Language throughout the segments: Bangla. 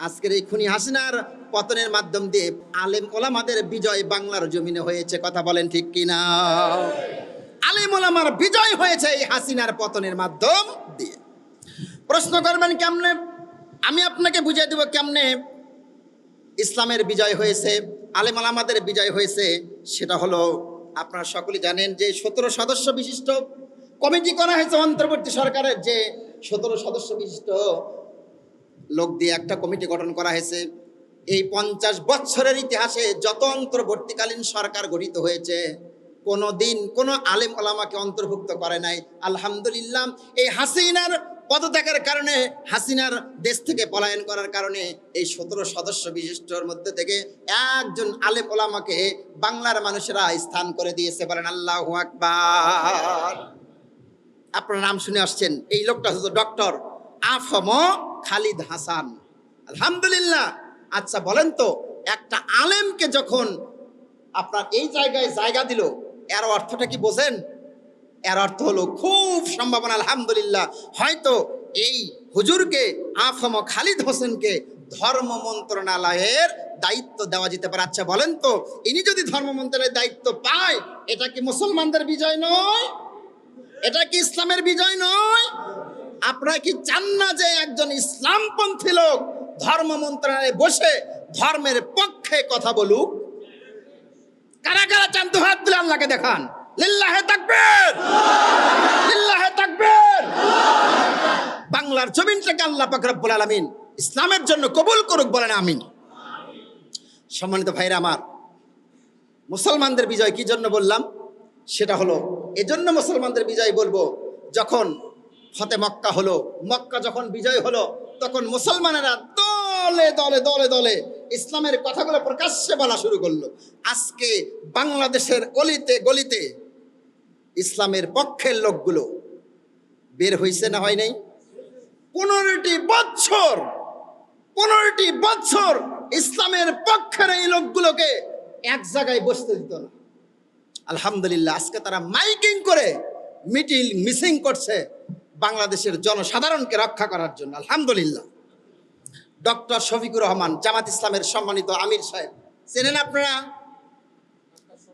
আজকের এই খুনি হাসিনার পতনের মাধ্যম দিয়ে আলেম ওলামাদের বিজয় বাংলার জমিনে হয়েছে, কথা বলেন ঠিক কিনা? আলেম ওলামার বিজয় হয়েছে এই হাসিনার পতনের মাধ্যম দিয়ে। প্রশ্ন করবেন কেমনে? আমি আপনাকে বুঝিয়ে দেব কেমনে ইসলামের বিজয় হয়েছে, আলেম আলামাদের বিজয় হয়েছে, সেটা হলো আপনারা সকলে জানেন যে সতেরো সদস্য বিশিষ্ট কমিটি করা হয়েছে অন্তর্বর্তী সরকারের যে সতেরো সদস্য বিশিষ্ট লোক দিয়ে একটা কমিটি গঠন করা হয়েছে। এই পঞ্চাশ বছরের ইতিহাসে যত অন্তর্বর্তীকালীন সরকার গঠিত হয়েছে কোনো দিন কোনো আলেম ওলামাকে অন্তর্ভুক্ত করে নাই। আলহামদুলিল্লাহ, এই হাসিনার পদত্যাগের কারণে, হাসিনার দেশ থেকে পলায়ন করার কারণে এই সতেরো সদস্য বিশিষ্টর মধ্যে থেকে একজন আলেম ওলামাকে বাংলার মানুষেরা স্থান করে দিয়েছে বলেন আল্লাহ আকবার। আপনার নাম শুনে আসছেন, এই লোকটা হচ্ছে ডক্টর আফম খালিদ হাসান। আলহামদুলিল্লাহ। আচ্ছা বলেন তো, একটা আলেমকে যখন আপনার এই জায়গায় জায়গা দিল, এর অর্থটা কি বোঝেন? এর অর্থ হলো খুব সম্ভাবনা, আলহামদুলিল্লাহ। হয়তো এই হুজুরকে, আফম খালিদ হোসেনকে ধর্ম মন্ত্রণালয়ের দায়িত্ব দেওয়া যেতে পারে। আচ্ছা বলেন তো, ইনি যদি ধর্ম মন্ত্রণালয়ের দায়িত্ব পায়, এটা কি মুসলমানদের বিজয় নয়? এটা কি ইসলামের বিজয় নয়? আপনারা কি চান না যে একজন ইসলামপন্থী লোক ধর্ম মন্ত্রণালয়ে বসে ধর্মের পক্ষে কথা বলুক? কারা কারা চান? তো হাত দিলে আল্লাহকে দেখান। লিল্লাহে তাকবীর! লিল্লাহে তাকবীর! বাংলার জমিনটাকে আল্লাহ পাক রব্বুল আলামিন ইসলামের জন্য কবুল করুক বলেন, আমিন। সম্মানিত ভাইরা আমার, মুসলমানদের বিজয় কি জন্য বললাম? সেটা হলো, এজন্য মুসলমানদের বিজয় বলব যখন ফতে মক্কা হলো। মক্কা যখন বিজয় হলো, তখন মুসলমানেরা দলে দলে দলে দলে ইসলামের কথাগুলো প্রকাশ্যে বলা শুরু করল। আজকে বাংলাদেশের অলিতে, গলিতে ইসলামের পক্ষের লোকগুলো বের হইছে না হয় নাই? পনেরোটি বছর পনেরোটি বছর ইসলামের পক্ষের এই লোকগুলোকে এক জায়গায় বসতে দিত না। আলহামদুলিল্লাহ, আজকে তারা মাইকিং করে মিটিং, মিসিং করছে। বাংলাদেশের জনসাধারণকে রক্ষা করার জন্য, আলহামদুলিল্লাহ। ডক্টর শফিকুর রহমান, জামাত ইসলামের সম্মানিত আমির সাহেব, চেনেন আপনারা?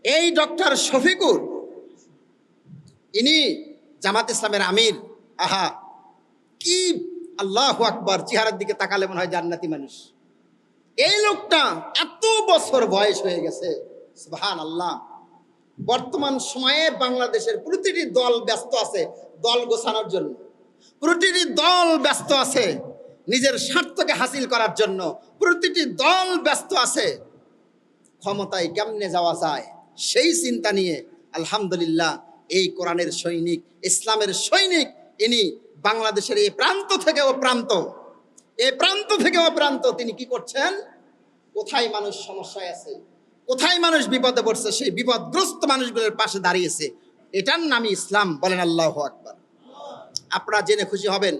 এই ডক্টর শফিকুর, ইনি জামাত ইসলামের আমির। আহা, কি আল্লাহ আকবার, চেহারার দিকে তাকালে মনে হয় জান্নাতি মানুষ। এই লোকটা এত বছর বয়স হয়ে গেছে সুবহান আল্লাহ বর্তমান সময়ে বাংলাদেশের প্রতিটি দল ব্যস্ত আছে দল গোছানোর জন্য। প্রতিটি দল ব্যস্ত আছে নিজের স্বার্থকে হাসিল করার জন্য। প্রতিটি দল ব্যস্ত আছে। ক্ষমতায় কেমনে যাওয়া যায় সেই চিন্তা নিয়ে আলহামদুলিল্লাহ এই কোরআনের সৈনিক, ইসলামের সৈনিক ইনি বাংলাদেশের এই প্রান্ত থেকে ও প্রান্ত এই প্রান্ত থেকে ও প্রান্ত তিনি কি করছেন? কোথায় মানুষ সমস্যায় আছে? কোথায় মানুষ বিপদে পড়ছে, সেই বিপদগ্রস্ত মানুষগুলোর পাশে দাঁড়িয়েছে। এটার নামই ইসলাম, বলেন আল্লাহ আকবর। আপনারা জেনে খুশি হবেন,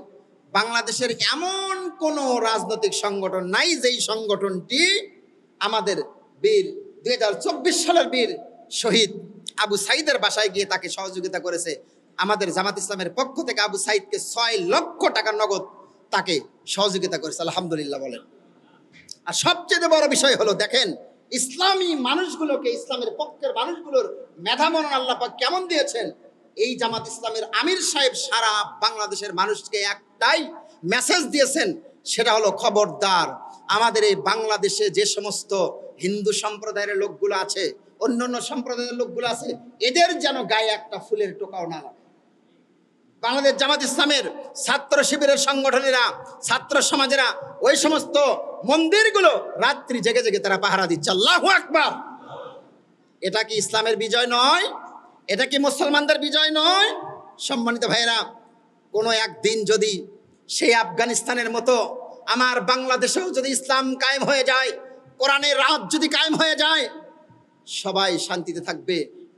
বাংলাদেশের এমন কোন রাজনৈতিক সংগঠন নাই যেই সংগঠনটি আমাদের বীর, দুই হাজার চব্বিশ সালের বীর শহীদ আবু সাইদের বাসায় গিয়ে তাকে সহযোগিতা করেছে। আমাদের জামাত ইসলামের পক্ষ থেকে আবু সাইদকে ছয় লক্ষ টাকা নগদ তাকে সহযোগিতা করেছে, আলহামদুলিল্লাহ বলেন। আর সবচেয়ে বড় বিষয় হলো, দেখেন ইসলামী মানুষগুলোকে, ইসলামের পক্ষের মানুষগুলোর মেধামনন আল্লাহ পাক কেমন দিয়েছেন? এই জামাত ইসলামের আমির সাহেব সারা বাংলাদেশের মানুষকে একটাই মেসেজ দিয়েছেন, সেটা হলো খবরদার। আমাদের এই বাংলাদেশে যে সমস্ত হিন্দু সম্প্রদায়ের লোকগুলো আছে অন্য অন্য সম্প্রদায়ের লোকগুলো আছে, এদের যেন গায়ে একটা ফুলের টোকাও না লাগে। বাংলাদেশ জামাত ইসলামের ছাত্র শিবিরের সংগঠনেরা, ছাত্র সমাজেরা, ওই সমস্ত মন্দিরগুলো রাত্রি জেগে জেগে তারা পাহারা দিচ্ছে। আল্লাহ আকবার! এটা কি ইসলামের বিজয় নয়? এটা কি মুসলমানদের বিজয় নয়? সম্মানিত ভাইয়েরা, কোনো একদিন যদি সেই আফগানিস্তানের মতো আমার বাংলাদেশেও যদি ইসলাম কায়েম হয়ে যায়, কোরআনের রাত যদি কায়েম হয়ে যায়, সবাই শান্তিতে থাকবে।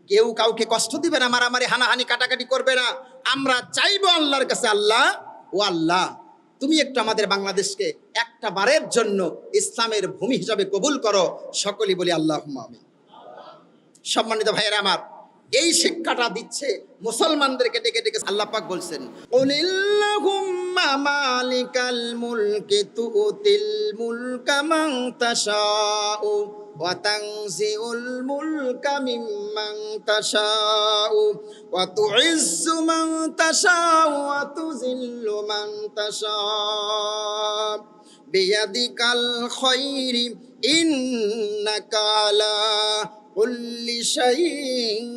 কেউ কাউকে কষ্ট দিবে না, মারামারি, হানাহানি, কাটাকাটি করবে না। আমরা চাইব আল্লাহর কাছে আল্লাহ, ও আল্লাহ, তুমি একটু আমাদের বাংলাদেশকে একটা বারের জন্য ইসলামের ভূমি হিসাবে কবুল করো। সকলেই বলি আল্লাহ আমি সম্মানিত ভাইয়েরা আমার, এই শিক্ষাটা দিচ্ছে মুসলমানদেরকে ডেকে ডেকে আল্লাহ পাক বলছেন "কুলিল্লাহুম্মা আল্লাহুম্মা মালিকাল মুলকি তুতিল মুলকা মান তাশাউ ওয়া তুইজ্জু মান তাশাউ ওয়া তুযিল্লু মান তাশাউ বিয়াদিকাল খায়রি ইন্নাকা আলা কুল্লি শাইইন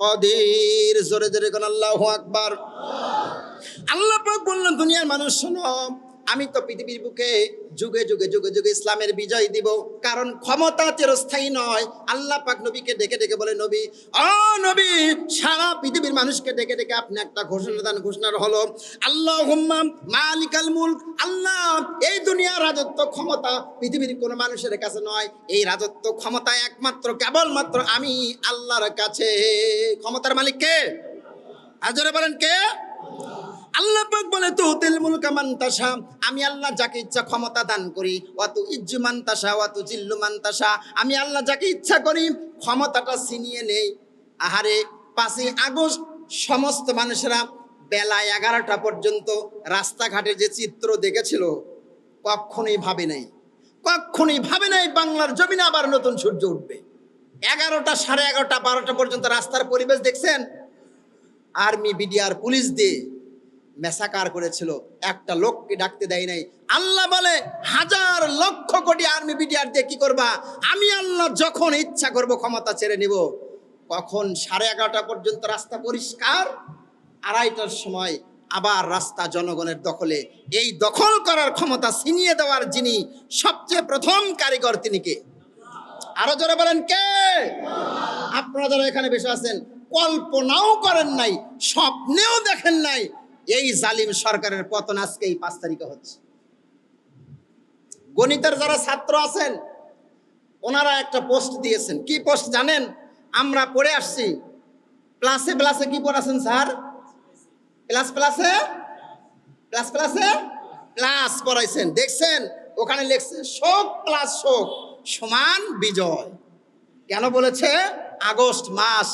কাদির জোরে জোরে কোন আল্লাহু আকবার আল্লাহ পাক বললেন, দুনিয়ার মানুষ শোনো আমি তো পৃথিবীর বুকে যুগে যুগে যুগে যুগে ইসলামের বিজয় দিব। কারণ ক্ষমতা চিরস্থায়ী নয়। আল্লাহ পাক নবীকে ডেকে ডেকে বলে, নবী, ও নবী, সারা পৃথিবীর মানুষকে ডেকে ডেকে আপনি একটা ঘোষণা দান, ঘোষণার হলো আল্লাহ হুম্মা মালিকাল মুলক। আল্লাহ, এই দুনিয়ার রাজত্ব ক্ষমতা পৃথিবীর কোনো মানুষের কাছে নয়। এই রাজত্ব ক্ষমতা একমাত্র, কেবলমাত্র আমি আল্লাহর কাছে। ক্ষমতার মালিক কে? আজরে বলেন কে? আল্লাহ পাক বলে, তো তেল মুলকা মান্তাসা আমি আল্লাহ যাকে ইচ্ছা ক্ষমতা দান করি। অত ইজ্জু মান্তাসা অত জিল্লু মান্তাসা আমি আল্লাহ যাকে ইচ্ছা করি, ক্ষমতাটা ছিনিয়ে নেই। আহারে, পাঁচই আগস্ট, সমস্ত মানুষেরা বেলা এগারোটা পর্যন্ত রাস্তাঘাটে যে চিত্র দেখেছিল, কখনোই ভাবে নাই। কখনোই ভাবে নাই বাংলার জমিনে আবার নতুন সূর্য উঠবে। এগারোটা, সাড়ে এগারোটা, বারোটা পর্যন্ত রাস্তার পরিবেশ দেখছেন? আর্মি, বিডিআর, পুলিশ দিয়ে মেসাকার করেছিল। একটা লোককে ডাকতে দেয় নাই। আল্লাহ বলে, হাজার লক্ষ কোটি আর্মি বিডিআর দিয়ে কি করবা? আমি আল্লাহ যখন ইচ্ছা করব ক্ষমতা ছেড়ে নিব। কখন সাড়ে এগারোটা পর্যন্ত রাস্তা পরিষ্কার, আড়াইটার সময় আবার রাস্তা জনগণের দখলে। এই দখল করার ক্ষমতা ছিনিয়ে দেওয়ার যিনি সবচেয়ে প্রথম কারিগর তিনি কে? আরও জোরে বলেন কে? আপনারা যারা এখানে বসে আছেন, কল্পনাও করেন নাই, স্বপ্নেও দেখেন নাই এই জালিম সরকারের পতন আজকে এই পাঁচ তারিখে হচ্ছে। গণিতের যারা ছাত্র আছেন, ওনারা একটা পোস্ট দিয়েছেন। কি পোস্ট জানেন? আমরা পড়ে আসছি। প্লাসে প্লাসে কি পড়াছেন স্যার? প্লাস প্লাসে প্লাস প্লাসে প্লাস পড়াইছেন। দেখছেন? ওখানে লিখছে, শোক প্লাস শোক সমান বিজয়। কেন বলেছে? আগস্ট মাস।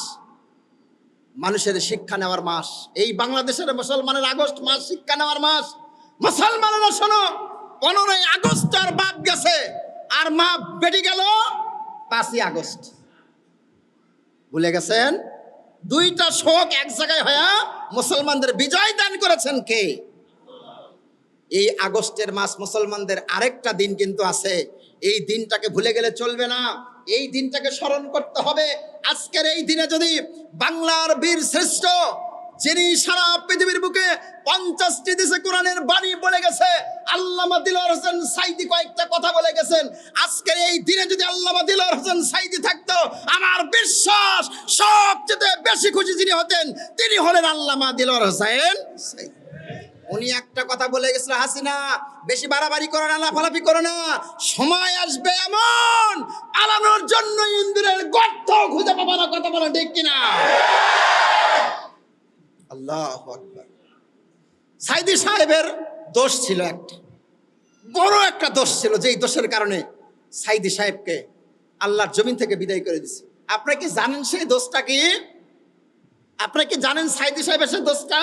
মানুষের শিক্ষা নেওয়ার মাস। এই বাংলাদেশের মুসলমানের আগস্ট মাস শিক্ষা নেওয়ার মাস। মুসলমানেরা শোনো, পনেরোই আগস্ট আর বাপ গেছে, আর মা বেটি গেল পাঁচই আগস্ট। ভুলে গেছেন? দুইটা শোক এক জায়গায় হয়ে মুসলমানদের বিজয় দান করেছেন কে? এই আগস্টের মাস মুসলমানদের আরেকটা দিন কিন্তু আছে। এই দিনটাকে ভুলে গেলে চলবে না। এই দিনটাকে স্মরণ করতে হবে। আজকের এই দিনে যদি বাংলার বীর শ্রেষ্ঠ, যিনি সারা পৃথিবীর বুকে পঞ্চাশটি দেশে কোরআনের বাণী বলে গেছে, আল্লামা দিলর হোসেন সাইদি কয়েকটা কথা বলে গেছেন, আজকের এই দিনে যদি আল্লামা দিলর হোসেন সাইদি থাকতো, আমার বিশ্বাস সবচেয়ে বেশি খুশি যিনি হতেন, তিনি হলেন আল্লামা দিলর হোসেন সাইদি উনি একটা কথা বলে গেছিল, হাসিনা, বেশি বাড়াবাড়ি করো না, লাফালাফি করো না। সময় আসবে এমন আলানোর জন্য ইন্দ্রের গর্ত খুঁজে পাবো না, কথা বলো ঠিক কিনা? আল্লাহ আকবার। সাইদি সাহেবের দোষ ছিল একটা, বড় একটা দোষ ছিল যেই দোষের কারণে সাইদি সাহেবকে আল্লাহর জমিন থেকে বিদায় করে দিছে। আপনারা কি জানেন সেই দোষটা কি? আপনারা কি জানেন সাইদি সাহেবের সেই দোষটা?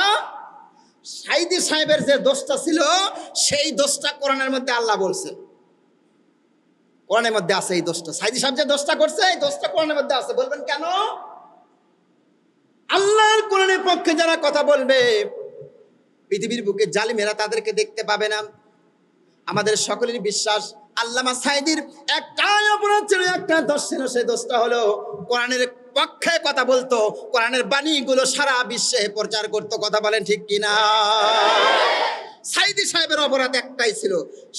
সাইদি সাহেবের যে দোষটা ছিল, সেই দোষটা কোরআনের মধ্যে আল্লাহ বলছে। কোরআনের মধ্যে আছে এই দোষটা। সাইদি সাহেব যে দোষটা করছে, এই দোষটা কোরআনের মধ্যে আছে। বলবেন কেন? আল্লাহর কোরআনের পক্ষে যারা কথা বলবে, পৃথিবীর বুকে জালিমেরা তাদেরকে দেখতে পাবে না। আমাদের সকলের বিশ্বাস, আল্লামা সাইদির একটাই অপরাধ ছিল, একটা দোষ ছিল, সেই দোষটা হলো কোরআনের পক্ষে কথা বলতো, কোরআনের বাণীগুলো সারা বিশ্বে প্রচার করতো, কথা বলেন ঠিক কিনা? সাইদি সাহেবের অপরাধ একটাই ছিল,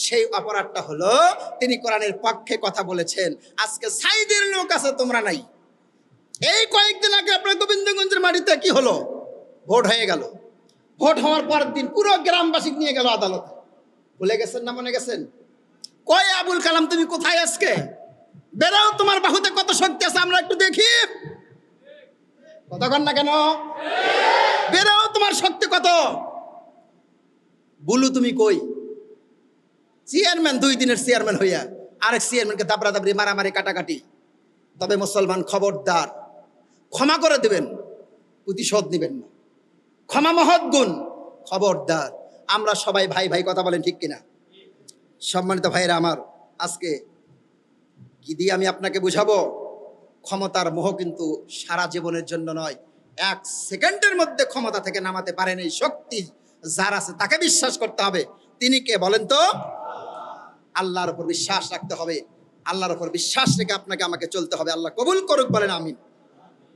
সেই অপরাধটা হলো তিনি কোরআনের পক্ষে কথা বলেছেন, আজকে সাইদির লোক আছে, তোমরা নাই। এই কয়েকদিন আগে আপনার গোবিন্দগঞ্জের মাটিতে কি হলো? ভোট হয়ে গেল। ভোট হওয়ার পরের দিন পুরো গ্রামবাসী নিয়ে গেল আদালতে। ভুলে গেছেন না মনে গেছেন? কয়, আবুল কালাম, তুমি কোথায় আজকে? বেরাও তোমার বাহুতে কত শক্তি আছে, আমরা একটু দেখি। কতক্ষণ না কেন? বেরাও তোমার শক্তি কত? বুলু, তুমি কই? চেয়ারম্যান দুই দিনের চেয়ারম্যান হইয়া আরেক চেয়ারম্যানকে দাবরা দাবরি মারামারি, কাটাকাটি। তবে মুসলমান খবরদার। ক্ষমা করে দেবেন, প্রতিশোধ নেবেন না। ক্ষমা মহৎ গুণ, খবরদার। আমরা সবাই ভাই ভাই কথা বলেন ঠিক কিনা? সম্মানিত ভাইরা আমার, আজকে কি দিয়ে আমি আপনাকে বুঝাবো? ক্ষমতার মোহ কিন্তু সারা জীবনের জন্য নয়। এক সেকেন্ডের মধ্যে ক্ষমতা থেকে নামাতে পারেন এই শক্তি যার আছে, তাকে বিশ্বাস করতে হবে। তিনি কে বলেন তো? আল্লাহর উপর বিশ্বাস রাখতে হবে। আল্লাহর উপর বিশ্বাস রেখে আপনাকে আমাকে চলতে হবে। আল্লাহ কবুল করুক, বলেন আমিন।